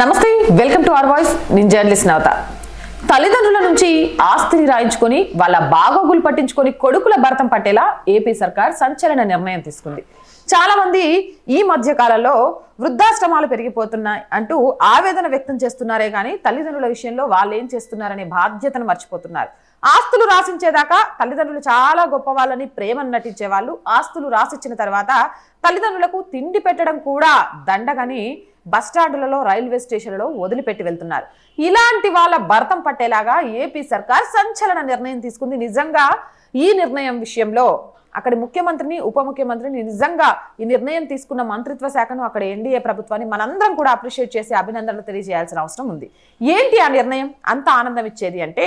నమస్తే welcome to our voice. నేను journalist నవత. తల్లిదండ్రుల నుంచి ఆస్తిని రాయించుకొని వాళ్ళ బాగోగులు పట్టించుకొని కొడుకుల భరతం పట్టేలా ఏపీ సర్కార్ సంచలన నిర్ణయం తీసుకుంది. చాలా మంది ఈ మధ్య కాలంలో వృద్ధాశ్రమాలు పెరిగిపోతున్నాయి అంటూ ఆవేదన వ్యక్తం చేస్తున్నారే కానీ తల్లిదండ్రుల విషయంలో వాళ్ళు ఏం చేస్తున్నారనే బాధ్యతను మర్చిపోతున్నారు. ఆస్తులు రాసించేదాకా తల్లిదండ్రులు చాలా గొప్ప వాళ్ళని ప్రేమను నటించే వాళ్ళు ఆస్తులు రాసిచ్చిన తర్వాత తల్లిదండ్రులకు తిండి పెట్టడం కూడా దండగని బస్టాండులలో రైల్వే స్టేషన్లలో వదిలిపెట్టి వెళ్తున్నారు. ఇలాంటి వాళ్ళ భర్తం పట్టేలాగా ఏపీ సర్కార్ సంచలన నిర్ణయం తీసుకుంది. నిజంగా ఈ నిర్ణయం విషయంలో అక్కడి ముఖ్యమంత్రిని ఉప ముఖ్యమంత్రిని నిజంగా ఈ నిర్ణయం తీసుకున్న మంత్రిత్వ శాఖను అక్కడ ఎన్డీఏ ప్రభుత్వాన్ని మనందరం కూడా అప్రిషియేట్ చేసి అభినందనలు తెలియజేయాల్సిన అవసరం ఉంది. ఏంటి ఆ నిర్ణయం? అంత ఆనందం ఇచ్చేది అంటే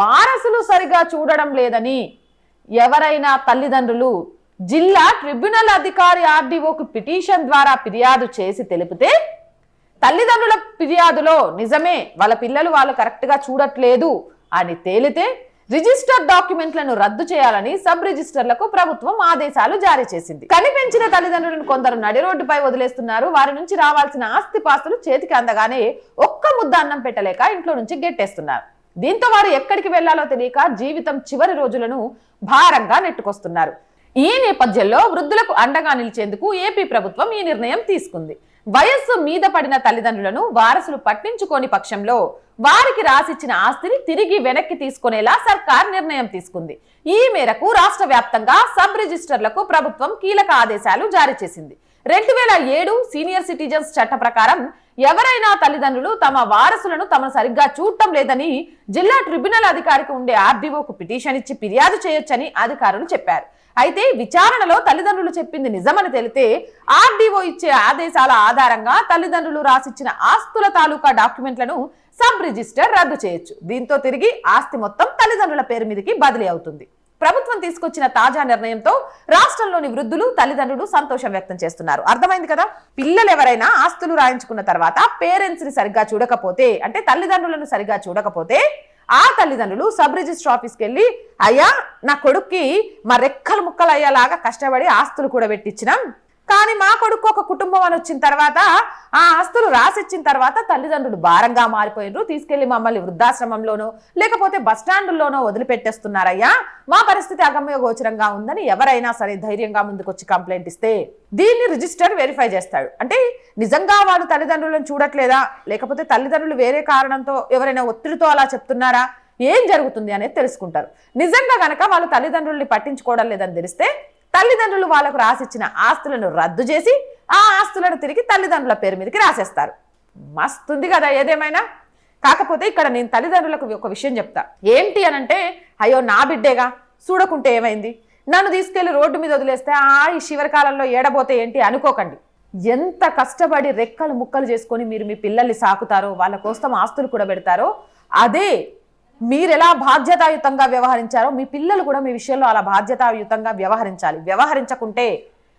వారసులు సరిగా చూడడం లేదని ఎవరైనా తల్లిదండ్రులు జిల్లా ట్రిబ్యునల్ అధికారి ఆర్డీఓకు పిటిషన్ ద్వారా ఫిర్యాదు చేసి తెలిపితే తల్లిదండ్రుల ఫిర్యాదులో నిజమే వాళ్ళ పిల్లలు వాళ్ళు కరెక్ట్గా చూడట్లేదు అని తేలితే రిజిస్టర్ డాక్యుమెంట్లను రద్దు చేయాలని సబ్ రిజిస్టర్లకు ప్రభుత్వం ఆదేశాలు జారీ చేసింది. కనిపించిన తల్లిదండ్రులను కొందరు నడి రోడ్డుపై వదిలేస్తున్నారు. వారి నుంచి రావాల్సిన ఆస్తి పాస్తులు చేతికి అందగానే ఒక్క ముద్ద అన్నం పెట్టలేక ఇంట్లో నుంచి గెట్టేస్తున్నారు. దీంతో వారు ఎక్కడికి వెళ్ళాలో తెలియక జీవితం చివరి రోజులను భారంగా నెట్టుకొస్తున్నారు. ఈ నేపథ్యంలో వృద్ధులకు అండగా నిలిచేందుకు ఏపీ ప్రభుత్వం ఈ నిర్ణయం తీసుకుంది. వయస్సు మీద పడిన తల్లిదండ్రులను వారసులు పట్టించుకోని పక్షంలో వారికి రాసిచ్చిన ఆస్తిని తిరిగి వెనక్కి తీసుకునేలా సర్కార్ నిర్ణయం తీసుకుంది. ఈ మేరకు రాష్ట్ర వ్యాప్తంగా సబ్ రిజిస్టర్లకు ప్రభుత్వం కీలక ఆదేశాలు జారీ చేసింది. రెండు వేల ఏడు సీనియర్ సిటిజన్స్ చట్ట ప్రకారం ఎవరైనా తల్లిదండ్రులు తమ వారసులను తమను సరిగ్గా చూడటం లేదని జిల్లా ట్రిబ్యునల్ అధికారికి ఉండే ఆర్డీఓకు పిటిషన్ ఇచ్చి ఫిర్యాదు చేయొచ్చని అధికారులు చెప్పారు. అయితే విచారణలో తల్లిదండ్రులు చెప్పింది నిజమని తెలితే ఆర్డీఓ ఇచ్చే ఆదేశాల ఆధారంగా తల్లిదండ్రులు రాసిచ్చిన ఆస్తుల తాలూకా డాక్యుమెంట్లను సబ్ రిజిస్టర్ రద్దు చేయొచ్చు. దీంతో తిరిగి ఆస్తి మొత్తం తల్లిదండ్రుల పేరు మీదకి బదిలీ అవుతుంది. ప్రభుత్వం తీసుకొచ్చిన తాజా నిర్ణయంతో రాష్ట్రంలోని వృద్ధులు తల్లిదండ్రులు సంతోషం వ్యక్తం చేస్తున్నారు. అర్థమైంది కదా? పిల్లలు ఎవరైనా ఆస్తులు రాయించుకున్న తర్వాత పేరెంట్స్ని సరిగ్గా చూడకపోతే అంటే తల్లిదండ్రులను సరిగ్గా చూడకపోతే ఆ తల్లిదండ్రులు సబ్ రిజిస్టర్ ఆఫీస్కి వెళ్ళి అయ్యా నా కొడుక్కి మా రెక్కలు ముక్కలు అయ్యేలాగా కష్టపడి ఆస్తులు కూడా పెట్టించినాం కానీ మా కొడుకు ఒక కుటుంబం అని వచ్చిన తర్వాత ఆ ఆస్తులు రాసిచ్చిన తర్వాత తల్లిదండ్రులు భారంగా మారిపోయినరు. తీసుకెళ్ళి మమ్మల్ని వృద్ధాశ్రమంలోనో లేకపోతే బస్టాండుల్లోనో వదిలిపెట్టేస్తున్నారయ్యా. మా పరిస్థితి అగమ్య గోచరంగా ఉందని ఎవరైనా సరే ధైర్యంగా ముందుకొచ్చి కంప్లైంట్ ఇస్తే దీన్ని రిజిస్టర్ వెరిఫై చేస్తాడు. అంటే నిజంగా వాడు తల్లిదండ్రులను చూడట్లేదా? లేకపోతే తల్లిదండ్రులు వేరే కారణంతో ఎవరైనా ఒత్తిడితో అలా చెప్తున్నారా? ఏం జరుగుతుంది అనేది తెలుసుకుంటారు. నిజంగా గనక వాళ్ళు తల్లిదండ్రుల్ని పట్టించుకోవడం లేదని తెలిస్తే తల్లిదండ్రులు వాళ్ళకు రాసిచ్చిన ఆస్తులను రద్దు చేసి ఆ ఆస్తులను తిరిగి తల్లిదండ్రుల పేరు మీదకి రాసేస్తారు. మస్తుంది కదా ఏదేమైనా? కాకపోతే ఇక్కడ నేను తల్లిదండ్రులకు ఒక విషయం చెప్తా. ఏంటి అనంటే అయ్యో నా బిడ్డేగా చూడకుంటే ఏమైంది? నన్ను తీసుకెళ్ళి రోడ్డు మీద వదిలేస్తే ఆ ఈ శివరకాలంలో ఏడబోతే ఏంటి అనుకోకండి. ఎంత కష్టపడి రెక్కలు ముక్కలు చేసుకొని మీరు మీ పిల్లల్ని సాకుతారో వాళ్ళ కోసం ఆస్తులు కూడా పెడతారో అదే మీరు ఎలా బాధ్యతాయుతంగా వ్యవహరించారో మీ పిల్లలు కూడా మీ విషయంలో అలా బాధ్యతాయుతంగా వ్యవహరించాలి. వ్యవహరించకుంటే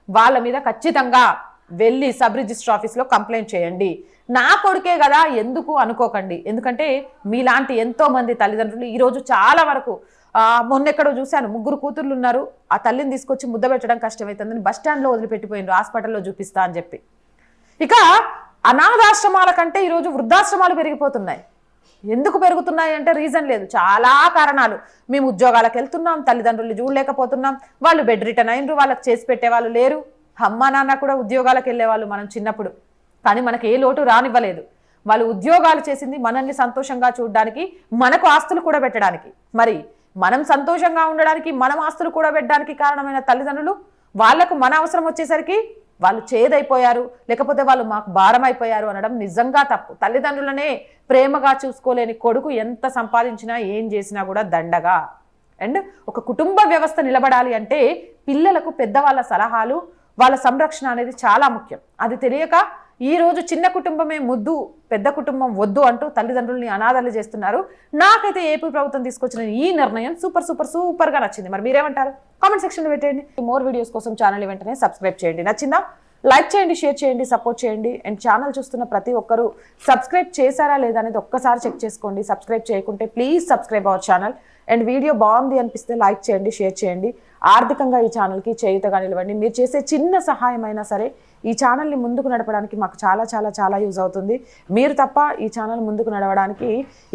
వాళ్ళ మీద ఖచ్చితంగా వెళ్ళి సబ్ రిజిస్టర్ ఆఫీస్లో కంప్లైంట్ చేయండి. నా కొడుకే కదా ఎందుకు అనుకోకండి. ఎందుకంటే మీలాంటి ఎంతోమంది తల్లిదండ్రులు ఈరోజు చాలా వరకు మొన్నెక్కడో చూశాను ముగ్గురు కూతుర్లు ఉన్నారు. ఆ తల్లిని తీసుకొచ్చి ముద్ద పెట్టడం కష్టమవుతుందని బస్ స్టాండ్లో హాస్పిటల్లో చూపిస్తా అని చెప్పి. ఇక అనాథాశ్రమాల కంటే ఈరోజు వృద్ధాశ్రమాలు పెరిగిపోతున్నాయి. ఎందుకు పెరుగుతున్నాయి అంటే రీజన్ లేదు. చాలా కారణాలు. మేము ఉద్యోగాలకు వెళ్తున్నాం తల్లిదండ్రులు చూడలేకపోతున్నాం వాళ్ళు బెడ్ రిటర్న్ అయినరు వాళ్ళకి చేసి పెట్టే వాళ్ళు లేరు. అమ్మ నాన్న కూడా ఉద్యోగాలకు వెళ్ళేవాళ్ళు మనం చిన్నప్పుడు. కానీ మనకి ఏ లోటు రానివ్వలేదు. వాళ్ళు ఉద్యోగాలు చేసింది మనల్ని సంతోషంగా చూడడానికి మనకు ఆస్తులు కూడా పెట్టడానికి. మరి మనం సంతోషంగా ఉండడానికి మనం ఆస్తులు కూడా పెట్టడానికి కారణమైన తల్లిదండ్రులు వాళ్ళకు మన అవసరం వచ్చేసరికి వాళ్ళు చేదైపోయారు లేకపోతే వాళ్ళు మాకు భారం అయిపోయారు అనడం నిజంగా తప్పు. తల్లిదండ్రులనే ప్రేమగా చూసుకోలేని కొడుకు ఎంత సంపాదించినా ఏం చేసినా కూడా దండగా. అండ్ ఒక కుటుంబ వ్యవస్థ నిలబడాలి అంటే పిల్లలకు పెద్దవాళ్ళ సలహాలు వాళ్ళ సంరక్షణ అనేది చాలా ముఖ్యం. అది తెలియక ఈ రోజు చిన్న కుటుంబమే ముద్దు పెద్ద కుటుంబం వద్దు అంటూ తల్లిదండ్రుల్ని అనాథాలు చేస్తున్నారు. నాకైతే ఏపీ ప్రభుత్వం తీసుకొచ్చిన ఈ నిర్ణయం సూపర్ సూపర్ సూపర్గా నచ్చింది. మరి మీరేమంటారు? కామెంట్ సెక్షన్లో పెట్టండి మోర్ వీడియోస్ కోసం ఛానల్ వెంటనే సబ్స్క్రైబ్ చేయండి. నచ్చిందా? లైక్ చేయండి షేర్ చేయండి సపోర్ట్ చేయండి. అండ్ ఛానల్ చూస్తున్న ప్రతి ఒక్కరూ సబ్స్క్రైబ్ చేశారా లేదా అనేది ఒక్కసారి చెక్ చేసుకోండి. సబ్స్క్రైబ్ చేయకుంటే please subscribe our channel. And video బాగుంది అనిపిస్తే లైక్ చేయండి షేర్ చేయండి. ఆర్థికంగా ఈ ఛానల్కి చేయుతగా నిలవండి. మీరు చేసే చిన్న సహాయమైనా సరే ఈ ఛానల్ని ముందుకు నడపడానికి మాకు చాలా చాలా చాలా యూజ్ అవుతుంది. మీరు తప్ప ఈ ఛానల్ ముందుకు నడవడానికి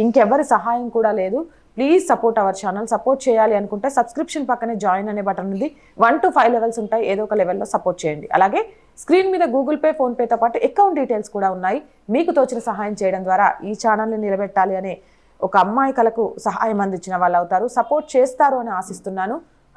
ఇంకెవ్వరి సహాయం కూడా లేదు. Please support our channel support చేయాలి అనుకుంటే సబ్స్క్రిప్షన్ పక్కనే జాయిన్ అనే బటన్ ఉంది. వన్ టు ఫైవ్ లెవెల్స్ ఉంటాయి. ఏదో ఒక లెవెల్లో సపోర్ట్ చేయండి. అలాగే స్క్రీన్ మీద గూగుల్ పే ఫోన్పేతో పాటు అకౌంట్ డీటెయిల్స్ కూడా ఉన్నాయి. మీకు తోచిన సహాయం చేయడం ద్వారా ఈ ఛానల్ని నిలబెట్టాలి అనే ఒక అమ్మాయి కలకు సహాయం అందించిన వాళ్ళు అవుతారు. సపోర్ట్ చేస్తారు అని ఆశిస్తున్నాను.